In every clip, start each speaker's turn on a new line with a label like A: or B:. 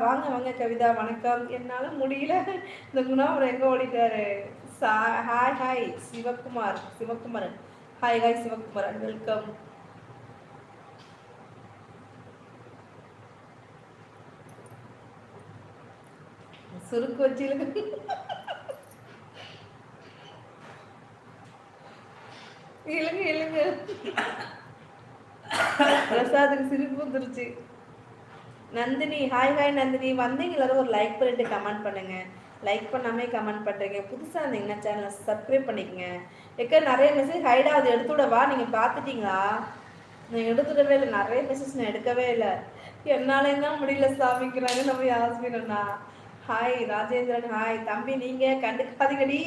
A: வாங்க வாங்க கவிதா வணக்கம். என்னால் முடியல. இந்த குணாபுரம் எங்கே ஓடிட்டாரு? சா hi hi Sivakumar Sivakumaran. Hi hi Sivakumaran. Welcome சுருக்கு வச்சு இழுங்க இழுங்க. பிரசாதுக்கு சிரிப்பு வந்துருச்சு. Nandini hi hi Nandini. வந்தீங்க எல்லாரும் ஒரு லைக் பண்ணிட்டு கமெண்ட் பண்ணுங்க. லைக் பண்ணாமே கமெண்ட் பண்ணுறீங்க புதுசாக இருந்தீங்கன்னா சேனலை சப்ஸ்கிரைப் பண்ணிக்கங்க. எக்க நிறைய மெசேஜ் ஹைடா அது எடுத்து விடவா? நீங்கள் பார்த்துட்டீங்களா? நான் எடுத்துடவே இல்லை. நிறைய மெசேஜ் நான் எடுக்கவே இல்லை. என்னாலே தான் முடியல சாமிக்கிறாங்க நம்ம யாஸ்மினா ஹாய் ராஜேந்திரன் ஹாய் தம்பி நீங்கள் கண்டுக்காதீங்கடி.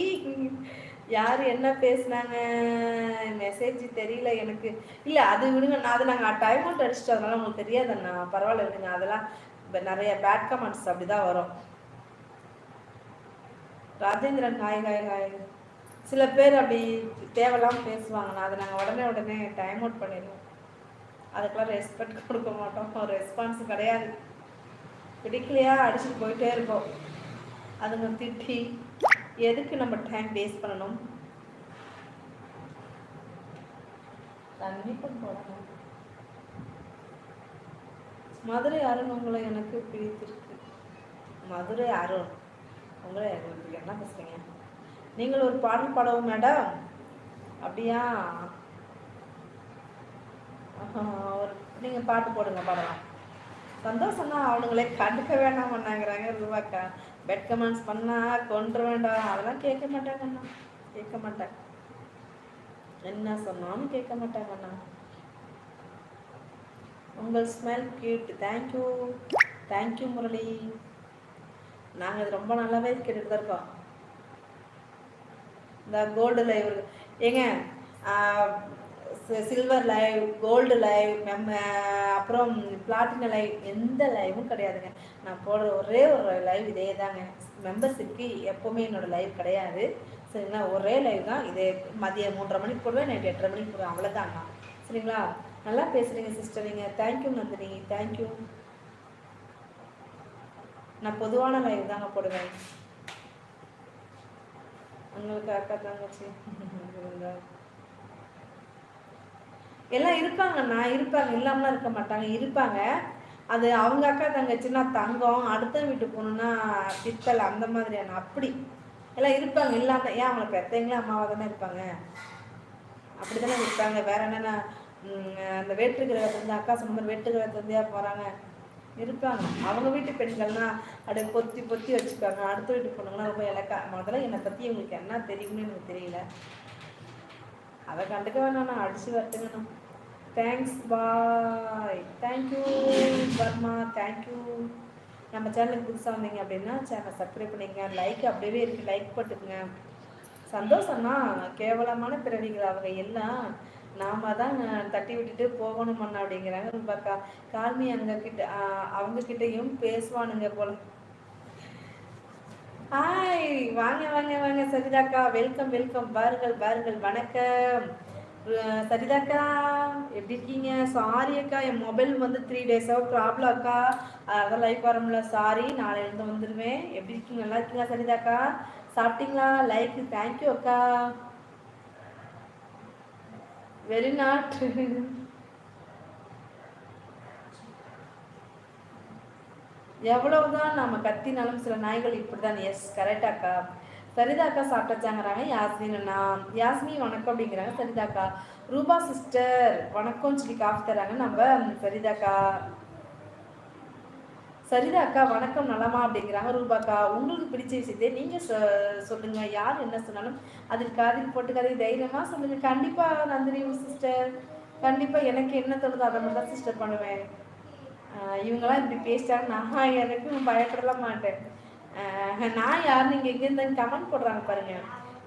A: யார் என்ன பேசுனாங்க? மெசேஜ் தெரியல எனக்கு. இல்லை அது விடுங்க நான் அது நாங்கள் டைம் அவுட் அடிச்சிட்டு அதனால உங்களுக்கு தெரியாதுண்ணா பரவாயில்ல விடுங்க அதெல்லாம் இப்போ நிறைய பேட் கமெண்ட்ஸ் அப்படி தான் வரும். ராஜேந்திரன் ஹாய் ஹாய் ஹாய் சில பேர் அப்படி தேவையில்லாமல் பேசுவாங்கண்ணா. அதை நாங்கள் உடனே உடனே டைம் அவுட் பண்ணிடுவோம். அதுக்கெல்லாம் ரெஸ்பெக்ட் கொடுக்க மாட்டோம். ரெஸ்பான்ஸ் கிடையாது. பிடிக்கலையா? அடிச்சுட்டு போயிட்டே இருக்கோம் அதுங்க திட்டி எதுக்கு நம்ம டைம் வேஸ்ட் பண்ணணும்? கண்டிப்பாக போடணும். மதுரை அருண் உங்களை எனக்கு பிடித்திருக்கு. மதுரை அருண். உங்களை உங்களுக்கு என்ன பேசுறீங்க? நீங்கள் ஒரு பாடல் பாடவும் மேடம். அப்படியா? ஒரு நீங்கள் பாட்டு போடுங்க பாடலாம். சந்தோஷம் தான் அவனுங்களே கண்டுக்க வேண்டாம் பண்ணாங்கிறாங்க ரூபாக்கா. பெட் கமெண்ட்ஸ் பண்ணால் கொண்டு வேண்டாம் அதெல்லாம் கேட்க மாட்டாங்கண்ணா கேட்க மாட்டேன் என்ன சொன்னாலும் கேட்க மாட்டாங்க அண்ணா. உங்கள் smell cute thank you thank you Murali. நாங்கள் இது ரொம்ப நல்லாவே கேட்டுட்டு தான் இருக்கோம். இந்த கோல்டு லைவ் ஏங்க சில்வர் லைவ் கோல்டு லைவ் நம்ம அப்புறம் பிளாட்டின லைவ் எந்த லைவும் கிடையாதுங்க. நான் போடுற ஒரே ஒரு லைவ் இதே தாங்க மெம்பர்ஷிப்க்கு எப்போவுமே என்னோடய லைவ் கிடையாது. சரிங்களா? ஒரே லைவ் தான். இதே மதியம் மூன்றரை மணிக்கு போடுவேன் நைட்டு எட்டரை மணிக்கு போடுவேன். அவ்வளோதாங்க சரிங்களா? நல்லா பேசுகிறீங்க சிஸ்டர் நீங்கள் தேங்க்யூ நந்தினி. தேங்க்யூ நான் பொதுவான லைவ் தாங்க போடுவேன். உங்களுக்கு அக்கா தங்கச்சி. எல்லாம் இருப்பாங்கண்ணா இருப்பாங்க இல்லாமலாம் இருக்க மாட்டாங்க இருப்பாங்க. அது அவங்க அக்கா தங்கச்சின்னா தங்கம் அடுத்த வீட்டுக்கு போகணுன்னா பித்தல் அந்த மாதிரியான அப்படி. எல்லாம் இருப்பாங்க இல்லாத ஏன் அவங்கள பெத்தவங்களும் அம்மாவாக தானே இருப்பாங்க? அப்படி தானே இருப்பாங்க வேற என்னென்ன அந்த வேற்று கிரகத்துலேருந்து அக்கா சொன்ன மாதிரி வேற்று கிரகத்துலேருந்தே போகிறாங்க இருப்பாங்க. அவங்க வீட்டு பெண்கள்னா அப்படியே பொத்தி பொத்தி வச்சுப்பாங்க. அடுத்த வீட்டு பொண்ணுங்களாம் ரொம்ப இலக்கா. முதல்ல என்னை பற்றி உங்களுக்கு என்ன தெரியும்னு எனக்கு தெரியல. அதை கண்டுக்க வேணாம் நான் அடிச்சு வரட்டுங்கண்ணா thanks bye thank you Varma. Thank you நம்ம சேனலுக்கு புதுசாக வந்தீங்க அப்படின்னா சேனலை சப்ஸ்கிரைப் பண்ணிக்கங்க. லைக் அப்படியே இருக்குது லைக் போட்டுக்குங்க. சந்தோஷம்னா கேவலமான பிறவிகள் அவங்க எல்லாம். நாம தான் தட்டி விட்டுட்டு போகணும் அப்படிங்கிறாங்க. ரொம்ப கால்மி அங்க கிட்ட அவங்க கிட்டையும் பேசுவானுங்க போல. ஹாய் வாங்க வாங்க வாங்க சரிதாக்கா வெல்கம் வெல்கம் வாருங்கள் பாருங்கள் வணக்கம். சரிதாக்கா எப்படி இருக்கீங்க? சாரி அக்கா என் மொபைல் வந்து த்ரீ டேஸாக ப்ராப்ளம் அக்கா. அதான் லைஃப் வரமுல சாரி நாளையிலேருந்து வந்துடுவேன் எப்படி இருக்கீங்க? நல்லா இருக்கீங்களா சரிதாக்கா சாப்பிட்டீங்களா? லைக் தேங்க்யூ அக்கா. வெளிநாட்டு எவ்வளவுதான் நம்ம கத்தினாலும் சில நாய்கள் இப்படிதான். எஸ் கரெக்டாக்கா சரிதாக்கா சாப்பிட்டாச்சாங்கிறாங்க. யாஸ்மின் அண்ணா யாஸ்மி வணக்கம் அப்படிங்கிறாங்க. சரிதாக்கா ரூபா சிஸ்டர் வணக்கம் சொல்லி காஃபி தராங்க நம்ம சரிதாக்கா சரிதாக்கா வணக்கம் நலமா அப்படிங்கிறாங்க. ரூபாக்கா உங்களுக்கு பிடிச்ச விஷயத்தை நீங்கள் சொல்லுங்க. யார் என்ன சொன்னாலும் அதில் காதில் போட்டுக்காதீங்க தைரியமாக சொல்லுங்க. கண்டிப்பாக நந்தினி சிஸ்டர் கண்டிப்பாக எனக்கு என்ன தோணுதோ அதை மட்டும் தான் சிஸ்டர் பண்ணுவேன். இவங்கெல்லாம் இப்படி பேசிட்டாங்க. நான் எனக்கும் பயப்படலாம் மாட்டேன். நான் யார் இங்கே எங்கேருந்து கமெண்ட் போடுறாங்க பாருங்க.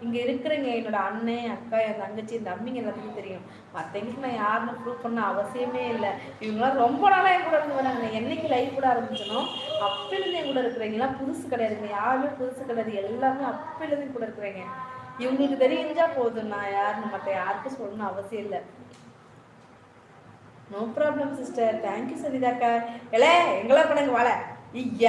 A: இங்கே இருக்கிறவங்க என்னோட அண்ணன் அக்கா என் தங்கச்சி இந்த அம்மிங்க எல்லாத்துக்கும் தெரியும். மற்றவங்களுக்கு நான் யாருன்னு ப்ரூவ் பண்ண அவசியமே இல்லை. இவங்களாம் ரொம்ப நாளாக என் கூட இருந்து வராங்க. என்னைக்கு லைஃப் கூட ஆரம்பிச்சனோ அப்பிலிருந்து என் கூட இருக்கிறவங்கலாம் புதுசு கிடையாதுங்க யாருமே புதுசு கிடையாது. எல்லாமே அப்பிலிருந்து கூட இருக்கிறவங்க. இவங்களுக்கு தெரிஞ்சா போதும். நான் யாருன்னு மற்ற யாருக்கும் சொல்லணும்னு அவசியம் இல்லை. No problem sister thank you சரிதாக்கா எலே எங்களா பண்ணுங்க வாழ. எங்க